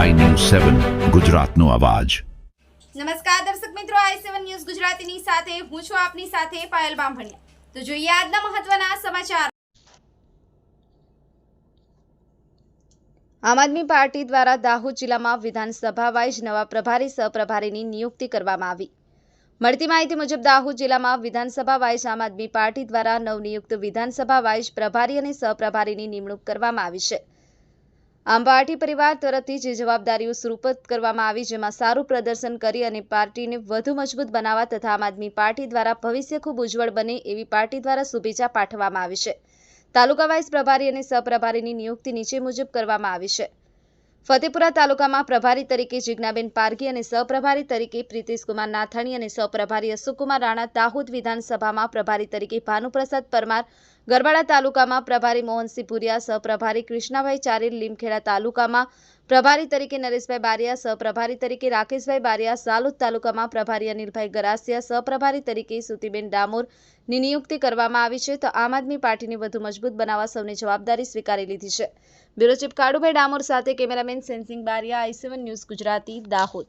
સેવન, ગુજરાતનો અવાજ. નમસ્કાર દર્શક મિત્રો, આઈ સેવન ન્યૂઝ ગુજરાતીની સાથે હું છું આપની સાથે પાયલ બામભણિયા. તો જોઈએ આજના મહત્વના સમાચાર. આમ આદમી પાર્ટી દ્વારા દાહોદ જિલ્લામાં વિધાનસભા વાઇઝ નવા પ્રભારી, સહપ્રભારીની નિયુક્તિ કરવામાં આવી. મળતી માહિતી મુજબ, દાહોદ જિલ્લામાં વિધાનસભા વાઇઝ આમ આદમી પાર્ટી દ્વારા નવનિયુક્ત વિધાનસભા વાઇઝ પ્રભારી અને સહપ્રભારીની નિમણૂક કરવામાં આવી છે. આમ પરિવાર તરફથી જે જવાબદારીઓ સુપરત કરવામાં આવી, જેમાં સારું પ્રદર્શન કરી અને પાર્ટીને વધુ મજબૂત બનાવવા તથા આમ આદમી પાર્ટી દ્વારા ભવિષ્ય ખૂબ ઉજ્જવળ બને એવી પાર્ટી દ્વારા શુભેચ્છા પાઠવવામાં આવી છે. તાલુકા વાઇસ પ્રભારી અને સહપ્રભારીની નિયુક્તિ નીચે મુજબ કરવામાં આવી છે. ફતેપુરા તાલુકામાં પ્રભારી તરીકે જિજ્ઞાબેન પારગી અને સહપ્રભારી તરીકે પ્રીતિશકુમાર નાથાણી અને સહપ્રભારી અશોકકુમાર રાણા દાહોદ વિધાનસભામાં પ્રભારી તરીકે ભાનુપ્રસાદ પરમાર, ગરબાડા તાલુકામાં પ્રભારી મોહનસિંહ પુરિયા સહપ્રભારી કૃષ્ણાભાઈ ચારેલ લીમખેડા તાલુકામાં પ્રભારી તરીકે નરેશભાઈ બારિયા, સહપ્રભારી તરીકે રાકેશભાઈ બારિયા, સાલુદ તાલુકામાં પ્રભારી અનિલભાઈ ગરાસિયા, સહપ્રભારી તરીકે સુતીબેન ડામોરની નિયુક્તિ કરવામાં આવી છે. તો આમ આદમી પાર્ટીને વધુ મજબૂત બનાવવા સૌની જવાબદારી સ્વીકારી લીધી છે. બ્યુરો ચીફ કાળુભાઈ ડામોર સાથે cameraman Sensing Bariya, I seven news Gujarati, Dahod.